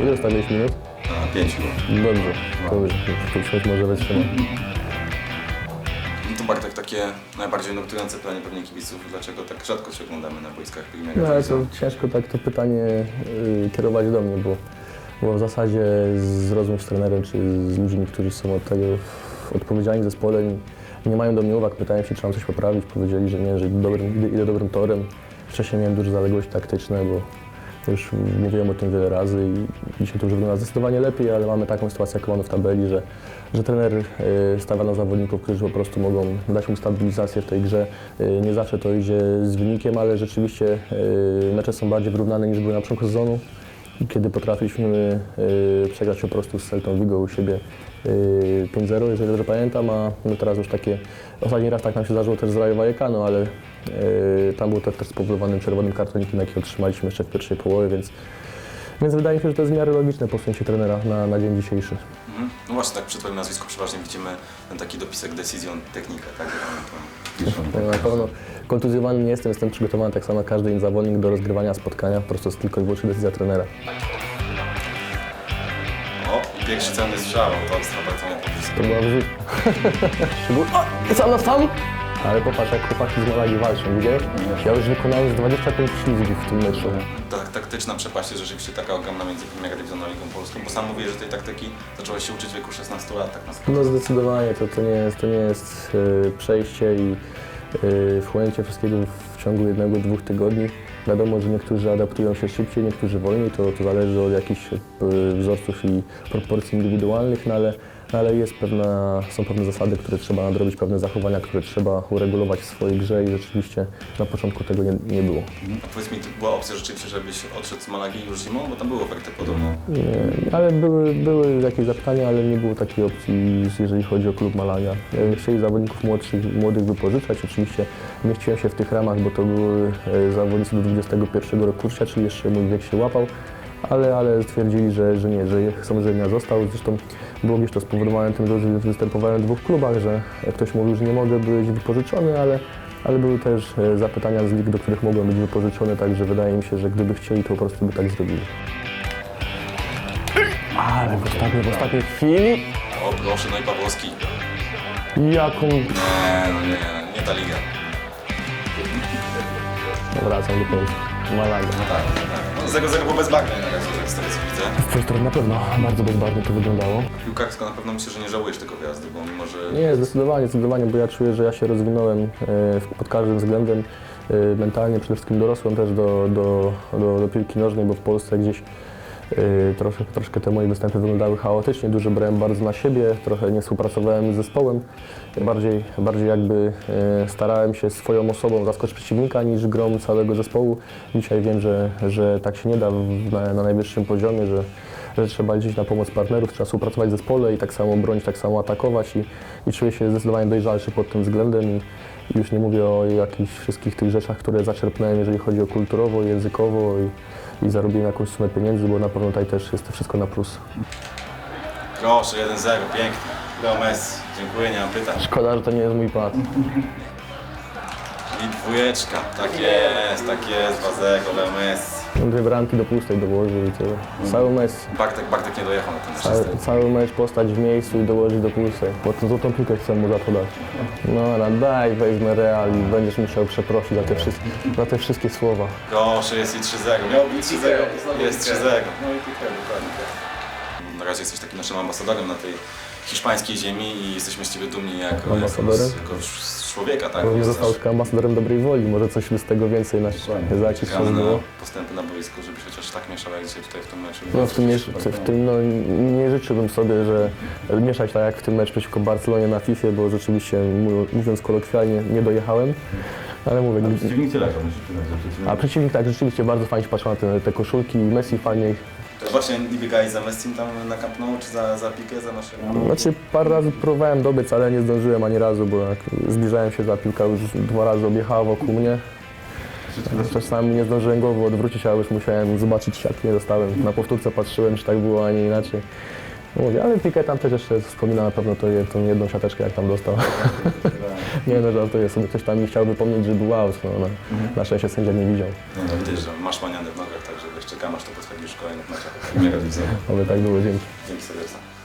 Ile zostawiłeś minut? Na pięciu. Dobrze, to już, to już może wytrzymam. No to Bartek, takie najbardziej nurtujące pytanie pewnie kibiców, dlaczego tak rzadko się oglądamy na boiskach No ale to ciężko tak to pytanie y, kierować do mnie, bo, bo w zasadzie z rozmów z trenerem czy z ludźmi, którzy są od tego odpowiedzialni w zespole, nie, nie mają do mnie uwag, pytałem się, czy mam coś poprawić, powiedzieli, że nie, że dobrym, idę, idę dobrym torem. Wcześniej miałem duże zaległości taktyczne, bo już mówiłem o tym wiele razy i dzisiaj to już wygląda zdecydowanie lepiej, ale mamy taką sytuację, jaką mamy w tabeli, że, że trener y, stawia na zawodników, którzy po prostu mogą dać mu stabilizację w tej grze. Y, Nie zawsze to idzie z wynikiem, ale rzeczywiście y, mecze są bardziej wyrównane niż były na początku sezonu, kiedy potrafiliśmy y, przegrać po prostu z Celtą Vigo u siebie y, 5-0, jeżeli dobrze pamiętam, a no teraz już takie, ostatni raz tak nam się zdarzyło też z Rajo Vallecano, ale y, tam był to też spowodowanym czerwonym kartonikiem, jaki otrzymaliśmy jeszcze w pierwszej połowie, więc, więc wydaje mi się, że to jest w miarę logiczne posunięcie trenera na, na dzień dzisiejszy. Mhm. No właśnie, tak przy Twoim nazwisku przeważnie widzimy ten taki dopisek Decision Technika, tak? Na pewno kontuzjowany nie jestem, jestem przygotowany tak samo jak każdy inny zawodnik do rozgrywania spotkania, po prostu jest tylko i wyłącznie decyzja trenera. O, i pierwszy celny strzał, to bardzo mnie. To była wrzutka. O, sam na sam! Ale popatrz, jak chłopaki z Malagi walczą, widziałeś? Ja już wykonałem z 25 ślizgów w tym meczu. Ta taktyczna przepaść jest rzeczywiście taka ogromna między Premier Division a Ligą Polską, bo sam mówię, że tej taktyki zacząłeś się uczyć w wieku 16 lat tak na spokojnie. No zdecydowanie, to, to nie jest, to nie jest e, przejście i e, wchłonięcie wszystkiego w ciągu jednego, dwóch tygodni. Wiadomo, że niektórzy adaptują się szybciej, niektórzy wolniej, to, to zależy od jakichś e, wzorców i proporcji indywidualnych, no ale, ale jest pewna, są pewne zasady, które trzeba nadrobić, pewne zachowania, które trzeba uregulować w swojej grze i rzeczywiście na początku tego nie, nie było. A powiedz mi, to była opcja rzeczywiście, żebyś odszedł z Malagi już zimą, bo tam były oferty podobno. Nie, ale były, były jakieś zapytania, ale nie było takiej opcji, jeżeli chodzi o klub Malaga. E, Chcieli zawodników młodszych, młodych wypożyczać. Oczywiście mieściłem się w tych ramach, bo to były e, zawodnicy do 21 roku życia, czyli jeszcze mój wiek się łapał. Ale, ale stwierdzili, że, że nie, że chcą, żebym ja został. Zresztą było to spowodowane tym, że występowałem w dwóch klubach, że ktoś mówił, że nie mogę być wypożyczony, ale, ale były też e, zapytania z lig, do których mogłem być wypożyczony, także wydaje mi się, że gdyby chcieli, to po prostu by tak zrobili. Ale w ostatniej, w ostatniej chwili O proszę, no i Pawłowski. jaką... Nie, no nie, nie ta liga. Wracam do Polski. Malaga. Tak, tak. No 0-0 było bezbarwne na razie, tak z tego co widzę. W tej stronie na pewno bardzo bezbarwnie to wyglądało. Piłkarsko na pewno myślę, że nie żałujesz tego wyjazdu, bo mimo, że... Nie, zdecydowanie, zdecydowanie, bo ja czuję, że ja się rozwinąłem e, pod każdym względem. e, Mentalnie przede wszystkim dorosłem też do, do, do, do piłki nożnej, bo w Polsce gdzieś troszkę, troszkę te moje występy wyglądały chaotycznie, dużo brałem bardzo na siebie, trochę nie współpracowałem z zespołem. Bardziej, bardziej jakby e, starałem się swoją osobą zaskoczyć przeciwnika niż grą całego zespołu. Dzisiaj wiem, że, że tak się nie da na, na najwyższym poziomie, że, że trzeba liczyć na pomoc partnerów, trzeba współpracować w zespole i tak samo bronić, tak samo atakować i, i czuję się zdecydowanie dojrzalszy pod tym względem i już nie mówię o jakichś wszystkich tych rzeczach, które zaczerpnąłem, jeżeli chodzi o kulturowo, językowo i, i zarobiłem jakąś sumę pieniędzy, bo na pewno tutaj też jest to wszystko na plus. Proszę, 1-0, pięknie. Leo Messi, dziękuję, nie mam pytań. Szkoda, że to nie jest mój pad. I dwójeczka, tak jest, tak jest, Wazego, Leo Messi. Dwie bramki do pustej dołożył i tyle. Cały mecz, Bartek, Bartek nie dojechał na ten mecz. cały, cały mecz postać w miejscu i dołożyć do pustej. Bo to złotą piłkę chcę mu za to dać. No, no daj, weźmy Real i będziesz musiał przeprosić za te, wszystkie, za te wszystkie słowa. Proszę, jest i 3-0. Miał być 3-0, jest 3-0. No i pikę, dokładnie. Na razie jesteś takim naszym ambasadorem na tej hiszpańskiej ziemi i jesteśmy z Ciebie dumni jako, jako, Ambasadorem? z- jako człowieka, tak? Pewnie został tylko ambasadorem dobrej woli, może coś by z tego więcej na Czekamy na było. postępy na boisku, żebyś chociaż tak mieszał jak dzisiaj tutaj w tym meczu. No w tym, nie, w tym no, nie życzyłbym sobie, że mieszać tak jak w tym mecz przeciwko Barcelonie na FIFA, bo rzeczywiście mó- mówiąc kolokwialnie nie dojechałem. Ale mówię, gdy- Przeciwnicy leżą, muszę przyznać, że przeciwnicy. a przeciwnik tak rzeczywiście bardzo fajnie się patrzył na te, te koszulki, Messi fajnie. To właśnie nie biegałeś za Messim tam na Camp Nou, czy za, za Piqué, za naszego? Znaczy parę razy próbowałem dobiec, ale nie zdążyłem ani razu, bo jak zbliżałem się, ta piłka już dwa razy objechała wokół mnie. Czasami nie zdążyłem głowy odwrócić, ale już musiałem zobaczyć jak nie dostałem. Na powtórce patrzyłem, czy tak było, a nie inaczej. Mówię, ale Piqué tam też jeszcze wspomina na pewno to, tą jedną siateczkę, jak tam dostał. nie no, żartuję sobie, ktoś tam mi chciał wypomnieć, że był out, no, na, na szczęście sędzia nie widział. Nie no, widać, że masz manianę w nogach, także jeszcze czekam aż to potwierdzisz w kolejnych meczach. Premiera Dywizjonu. Oby tak było, dzięki. Dzięki serdecznie.